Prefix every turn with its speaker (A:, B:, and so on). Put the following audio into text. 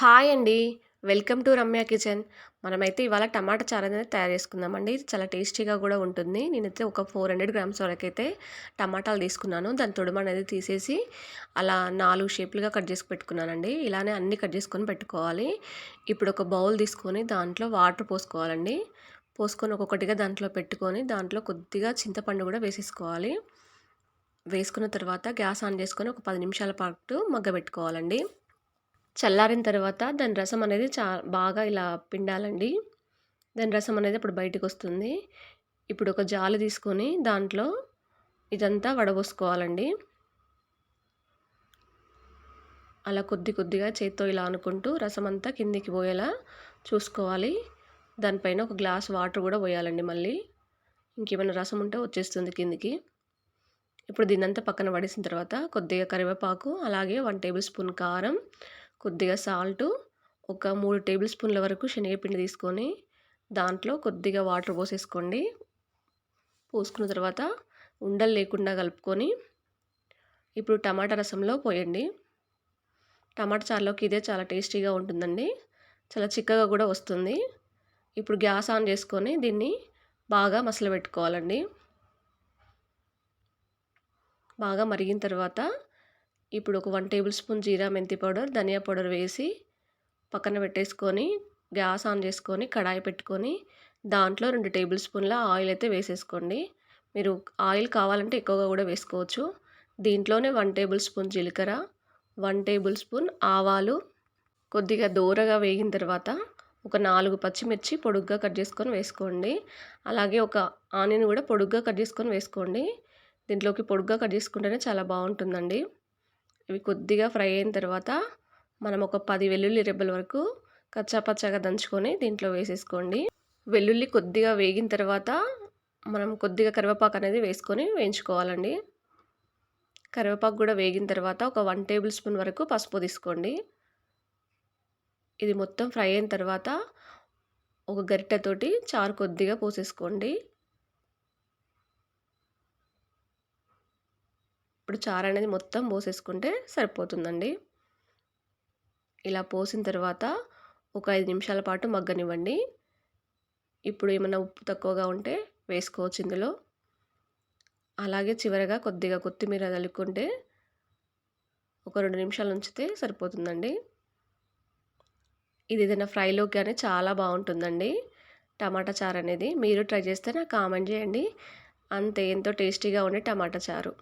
A: Hi అండి. Welcome to Ramya kitchen. మనమైతే ఇవాళ టమాటా చారు అనేది తయారు చేసుకుందామండి. చాలా టేస్టీగా కూడా ఉంటుంది. నేనైతే ఒక ఫోర్ హండ్రెడ్ గ్రామ్స్ వరకైతే టమాటాలు తీసుకున్నాను. దాని తొడుమ అనేది తీసేసి అలా నాలుగు షేపులుగా కట్ చేసి పెట్టుకున్నానండి. ఇలానే అన్ని కట్ చేసుకొని పెట్టుకోవాలి. ఇప్పుడు ఒక బౌల్ తీసుకొని దాంట్లో వాటర్ పోసుకోవాలండి. పోసుకొని ఒక్కొక్కటిగా దాంట్లో పెట్టుకొని దాంట్లో కొద్దిగా చింతపండు కూడా వేసేసుకోవాలి. వేసుకున్న తర్వాత గ్యాస్ ఆన్ చేసుకొని ఒక పది నిమిషాల పాటు మగ్గబెట్టుకోవాలండి. చల్లారిన తర్వాత దాని రసం అనేది చా బాగా ఇలా పిండాలండి. దాని రసం అనేది అప్పుడు బయటకు వస్తుంది ఇప్పుడు ఒక జాలు తీసుకొని దాంట్లో ఇదంతా వడబోసుకోవాలండి. అలా కొద్ది కొద్దిగా చేత్తో ఇలా అనుకుంటూ రసం అంతా కిందికి పోయేలా చూసుకోవాలి. దానిపైన ఒక గ్లాస్ వాటర్ కూడా పోయాలండి మళ్ళీ. ఇంకేమైనా రసం ఉంటే వచ్చేస్తుంది కిందికి. ఇప్పుడు దీన్నంతా పక్కన పడేసిన తర్వాత కొద్దిగా కరివేపాకు అలాగే వన్ టేబుల్ స్పూన్ కారం కొద్దిగా సాల్టు ఒక మూడు టేబుల్ స్పూన్ల వరకు శనగపిండి తీసుకొని దాంట్లో కొద్దిగా వాటర్ పోసేసుకోండి. పోసుకున్న తర్వాత ఉండలు లేకుండా కలుపుకొని ఇప్పుడు టమాటా రసంలో పోయండి. టమాటా చారులోకి ఇదే చాలా టేస్టీగా ఉంటుందండి. చాలా చిక్కగా కూడా వస్తుంది. ఇప్పుడు గ్యాస్ ఆన్ చేసుకొని దీన్ని బాగా మసలు పెట్టుకోవాలండి బాగా మరిగిన తర్వాత ఇప్పుడు ఒక వన్ టేబుల్ స్పూన్ జీరా మెంతి పౌడర్ ధనియా పౌడర్ వేసి పక్కన పెట్టేసుకొని గ్యాస్ ఆన్ చేసుకొని కడాయి పెట్టుకొని దాంట్లో రెండు టేబుల్ స్పూన్ల ఆయిల్ అయితే వేసేసుకోండి. మీరు ఆయిల్ కావాలంటే ఎక్కువగా కూడా వేసుకోవచ్చు. దీంట్లోనే వన్ టేబుల్ స్పూన్ జీలకర్ర వన్ టేబుల్ స్పూన్ ఆవాలు కొద్దిగా దూరగా వేగిన తర్వాత ఒక నాలుగు పచ్చిమిర్చి పొడుగ్గా కట్ చేసుకొని వేసుకోండి. అలాగే ఒక ఆనియన్ కూడా పొడుగ్గా కట్ చేసుకొని వేసుకోండి. దీంట్లోకి పొడుగ్గా కట్ చేసుకుంటేనే చాలా బాగుంటుందండి. ఇవి కొద్దిగా ఫ్రై అయిన తర్వాత మనం ఒక పది వెల్లుల్లి రెబ్బల వరకు కచ్చాపచ్చాగా దంచుకొని దీంట్లో వేసేసుకోండి. వెల్లుల్లి కొద్దిగా వేగిన తర్వాత మనం కొద్దిగా కరివేపాకు అనేది వేసుకొని వేయించుకోవాలండి. కరివేపాకు కూడా వేగిన తర్వాత ఒక వన్ టేబుల్ స్పూన్ వరకు పసుపు తీసుకోండి. ఇది మొత్తం ఫ్రై అయిన తర్వాత ఒక గరిటెతోటి చారు కొద్దిగా పోసేసుకోండి. ఇప్పుడు చారు అనేది మొత్తం పోసేసుకుంటే సరిపోతుందండి. ఇలా పోసిన తర్వాత ఒక ఐదు నిమిషాల పాటు మగ్గనివ్వండి. ఇప్పుడు ఏమైనా ఉప్పు తక్కువగా ఉంటే వేసుకోవచ్చు ఇందులో. అలాగే చివరగా కొద్దిగా కొత్తిమీర తలుకుంటే ఒక రెండు నిమిషాలు ఉంచితే సరిపోతుందండి. ఇది ఏదైనా ఫ్రైలోకి కానీ చాలా బాగుంటుందండి. టమాటా చారు అనేది మీరు ట్రై చేస్తే నాకు కామెంట్ చేయండి. అంతే ఎంతో టేస్టీగా ఉండే టమాటా చారు.